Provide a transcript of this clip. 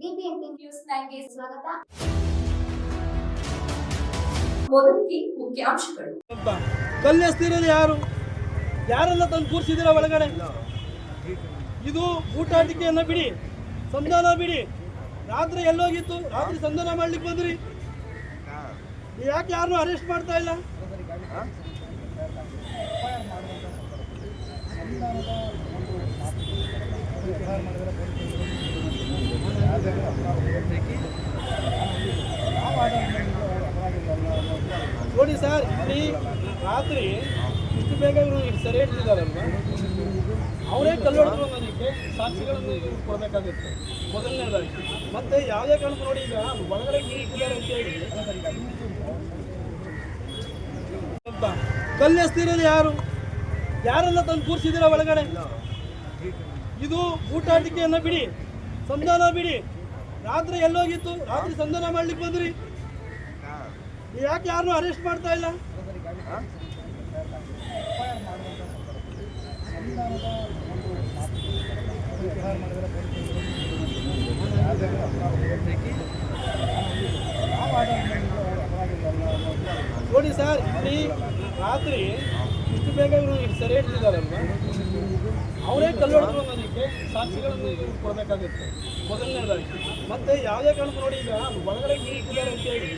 News ಸ್ವಾಗತ. ಮೊದಲಿಗೆ ಮುಖ್ಯಾಂಶಗಳು. ಕಲ್ಲೆಸ್ತಿರೋದು ಯಾರು? ಯಾರೆಲ್ಲ ತಂದು ಕೂರಿಸಿದಿರ ಒಳಗಡೆ? ಇದು ಊಟಾಟಿಕೆಯನ್ನ ಬಿಡಿ, ಸಂಧಾನ ಬಿಡಿ. ರಾತ್ರಿ ಎಲ್ಲೋಗಿತ್ತು, ರಾತ್ರಿ ಸಂಧಾನ ಮಾಡ್ಲಿಕ್ಕೆ ಬಂದ್ರಿ. ಯಾಕೆ ಯಾರನ್ನೂ ಅರೆಸ್ಟ್ ಮಾಡ್ತಾ ಇಲ್ಲ? ನೋಡಿ ಸರ್, ಇಲ್ಲಿ ರಾತ್ರಿ ಇಷ್ಟು ಬೇಗ ಇವರು ಸೆರೆ ಹಿಡಿದಿದ್ದಾರಲ್ವ ಅವರೇ ಕಲ್ಲೊಡೆದ್ರು ಅನ್ನೋದಕ್ಕೆ ಸಾಕ್ಷಿಗಳನ್ನು ಕೊಡಬೇಕಾಗುತ್ತೆ. ಮೊದಲನೇದಾಗಿ. ಮತ್ತೆ ಯಾವುದೇ ಕಾರಣಕ್ಕೂ ನೋಡಿ ಈಗ ಒಳಗಡೆ ನೀರು ಇಟ್ಟಿದ್ದಾರೆ ಅಂತ ಹೇಳಿ. ಕಲ್ಲು ಕಲ್ಲೆಸ್ತಿರೋದು ಯಾರು? ಯಾರೆಲ್ಲ ತಂದು ಕೂರಿಸಿದಿರ ಒಳಗಡೆ? ಇದು ಊಟಾಟಿಕೆಯನ್ನ ಬಿಡಿ. ಸಂಧಾನ ಬಿಡಿ. ರಾತ್ರಿ ಎಲ್ಲೋಗಿತ್ತು, ರಾತ್ರಿ ಸಂಧಾನ ಮಾಡ್ಲಿಕ್ಕೆ ಬಂದ್ರಿ. ಯಾಕೆ ಯಾರನ್ನೂ ಅರೆಸ್ಟ್ ಮಾಡ್ತಾ ಇಲ್ಲ? ನೋಡಿ ಸರ್ ರಾತ್ರಿ ಇಷ್ಟು ಬೇಗ ಇವರು ಸರಿ ಹಿಡಿದಿದ್ದಾರಲ್ವ? ಅವರೇ ಕಲ್ಲೊಡೆದ್ರು ಅನ್ನೋದಕ್ಕೆ ಸಾಕ್ಷಿಗಳನ್ನು ಕೊಡಬೇಕಾಗುತ್ತೆ. ಮೊದಲನೇದಾಗಿ. ಮತ್ತೆ ಯಾವುದೇ ಕಾರಣಕ್ಕೂ ನೋಡಿ ಈಗ ಒಳಗಡೆ ನೀರು ಇಟ್ಟಿದ್ದಾರೆ ಅಂತ ಹೇಳಿ.